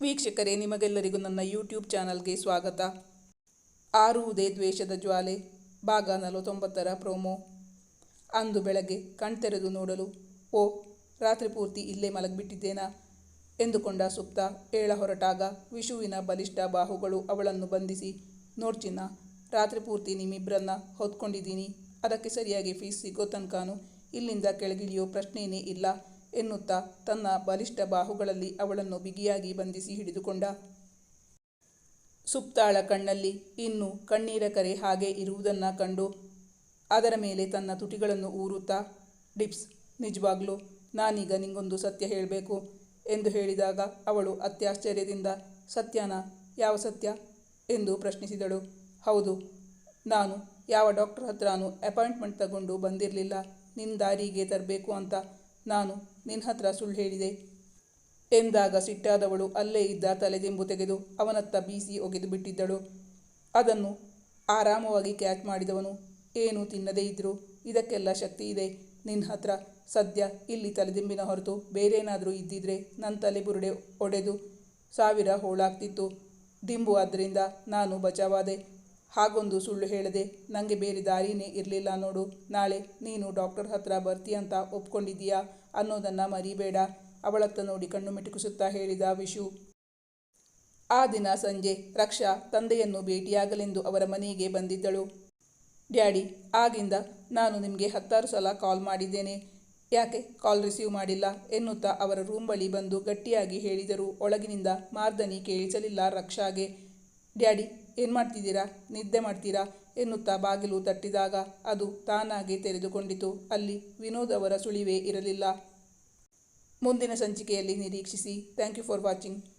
ವೀಕ್ಷಕರೇ, ನಿಮಗೆಲ್ಲರಿಗೂ ನನ್ನ ಯೂಟ್ಯೂಬ್ ಚಾನಲ್ಗೆ ಸ್ವಾಗತ. ಆರುವುದೇ ದ್ವೇಷದ ಜ್ವಾಲೆ, ಭಾಗ ನಲವತ್ತೊಂಬತ್ತರ ಪ್ರೋಮೋ. ಅಂದು ಬೆಳಗ್ಗೆ ಕಣ್ತೆರೆದು ನೋಡಲು, ಓ, ರಾತ್ರಿ ಪೂರ್ತಿ ಇಲ್ಲೇ ಮಲಗಿಬಿಟ್ಟಿದ್ದೇನಾ? ಎಂದುಕೊಂಡ ಸುಪ್ತ, ಏಳ ಹೊರಟಾಗ ವಿಶುವಿನ ಬಲಿಷ್ಠ ಬಾಹುಗಳು ಅವಳನ್ನು ಬಂಧಿಸಿ ನೋಡ್ಚಿನ್ನ ರಾತ್ರಿ ಪೂರ್ತಿ ನಿಮ್ಮಿಬ್ಬರನ್ನ ಹೊತ್ಕೊಂಡಿದ್ದೀನಿ, ಅದಕ್ಕೆ ಸರಿಯಾಗಿ ಫೀಸ್ ಸಿಗೋ ತನಕನೂ ಇಲ್ಲಿಂದ ಕೆಳಗಿಳಿಯೋ ಪ್ರಶ್ನೆಯೇ ಇಲ್ಲ. ಎನ್ನುತ್ತಾ ತನ್ನ ಬಲಿಷ್ಠ ಬಾಹುಗಳಲ್ಲಿ ಅವಳನ್ನು ಬಿಗಿಯಾಗಿ ಬಂಧಿಸಿ ಹಿಡಿದುಕೊಂಡ. ಸುಪ್ತಾಳ ಕಣ್ಣಲ್ಲಿ ಇನ್ನು ಕಣ್ಣೀರ ಕರೆ ಹಾಗೆ ಇರುವುದನ್ನು ಕಂಡು ಅದರ ಮೇಲೆ ತನ್ನ ತುಟಿಗಳನ್ನು ಊರುತ್ತಾ, ಡಿಪ್ಸ್, ನಿಜವಾಗ್ಲೂ ನಾನೀಗ ನಿಂಗೊಂದು ಸತ್ಯ ಹೇಳಬೇಕು ಎಂದು ಹೇಳಿದಾಗ ಅವಳು ಅತ್ಯಾಶ್ಚರ್ಯದಿಂದ, ಸತ್ಯನ ಯಾವ ಸತ್ಯ? ಎಂದು ಪ್ರಶ್ನಿಸಿದಳು. ಹೌದು, ನಾನು ಯಾವ ಡಾಕ್ಟರ್ ಹತ್ರನೂ ಅಪಾಯಿಂಟ್ಮೆಂಟ್ ತಗೊಂಡು ಬಂದಿರಲಿಲ್ಲ ನಿನ್ನ ದಾರಿಗೆ ತರಬೇಕು ಅಂತ ನಾನು ನಿನ್ನ ಹತ್ರ ಸುಳ್ಳು ಹೇಳಿದೆ. ಎಂದಾಗ ಸಿಟ್ಟಾದವಳು ಅಲ್ಲೇ ಇದ್ದ ತಲೆದಿಂಬು ತೆಗೆದು ಅವನತ್ತ ಬೀಸಿ ಒಗೆದು ಬಿಟ್ಟಿದ್ದಳು. ಅದನ್ನು ಆರಾಮವಾಗಿ ಕ್ಯಾಚ್ ಮಾಡಿದವನು ಏನು ತಿನ್ನದೇ ಇದ್ದರೂ ಇದಕ್ಕೆಲ್ಲ ಶಕ್ತಿ ಇದೆ. ನಿನ್ನ ಹತ್ರ ಸದ್ಯ ಇಲ್ಲಿ ತಲೆದಿಂಬಿನ ಹೊರತು ಬೇರೇನಾದರೂ ಇದ್ದಿದ್ರೆ ನನ್ನ ತಲೆ ಬುರುಡೆ ಒಡೆದು ಸಾವಿರ ಹೋಳಾಗ್ತಿತ್ತು. ದಿಂಬು ಆದ್ದರಿಂದ ನಾನು ಬಚಾವಾದೆ. ಹಾಗೊಂದು ಸುಳ್ಳು ಹೇಳದೆ ನನಗೆ ಬೇರೆ ದಾರಿನೇ ಇರಲಿಲ್ಲ ನೋಡು, ನಾಳೆ ನೀನು ಡಾಕ್ಟರ್ ಹತ್ರ ಬರ್ತೀಯಂತ ಒಪ್ಕೊಂಡಿದ್ದೀಯಾ? ಅನ್ನೋದನ್ನು ಮರಿಬೇಡ. ಅವಳತ್ತ ನೋಡಿ ಕಣ್ಣು ಮಿಟುಕಿಸುತ್ತಾ ಹೇಳಿದ ವಿಶು. ಆ ದಿನ ಸಂಜೆ ರಕ್ಷಾ ತಂದೆಯನ್ನು ಭೇಟಿಯಾಗಲೆಂದು ಅವರ ಮನೆಗೆ ಬಂದಿದ್ದಳು. ಡ್ಯಾಡಿ, ಆಗಿಂದ ನಾನು ನಿಮಗೆ ಹತ್ತಾರು ಸಲ ಕಾಲ್ ಮಾಡಿದ್ದೇನೆ. ಯಾಕೆ ಕಾಲ್ ರಿಸೀವ್ ಮಾಡಿಲ್ಲ? ಎನ್ನುತ್ತಾ ಅವರ ರೂಮ್ ಬಳಿ ಬಂದು ಗಟ್ಟಿಯಾಗಿ ಹೇಳಿದರು. ಒಳಗಿನಿಂದ ಮಾರ್ದನಿ ಕೇಳಿಸಲಿಲ್ಲ ರಕ್ಷಾಗೆ. ಡ್ಯಾಡಿ, ಏನು ಮಾಡ್ತಿದ್ದೀರಾ? ನಿದ್ದೆ ಮಾಡ್ತೀರಾ? ಎನ್ನುತ್ತಾ ಬಾಗಿಲು ತಟ್ಟಿದಾಗ ಅದು ತಾನಾಗಿ ತೆರೆದುಕೊಂಡಿತು. ಅಲ್ಲಿ ವಿನೋದ್ ಅವರ ಸುಳಿವೇ ಇರಲಿಲ್ಲ. ಮುಂದಿನ ಸಂಚಿಕೆಯಲ್ಲಿ ನಿರೀಕ್ಷಿಸಿ. Thank you for watching.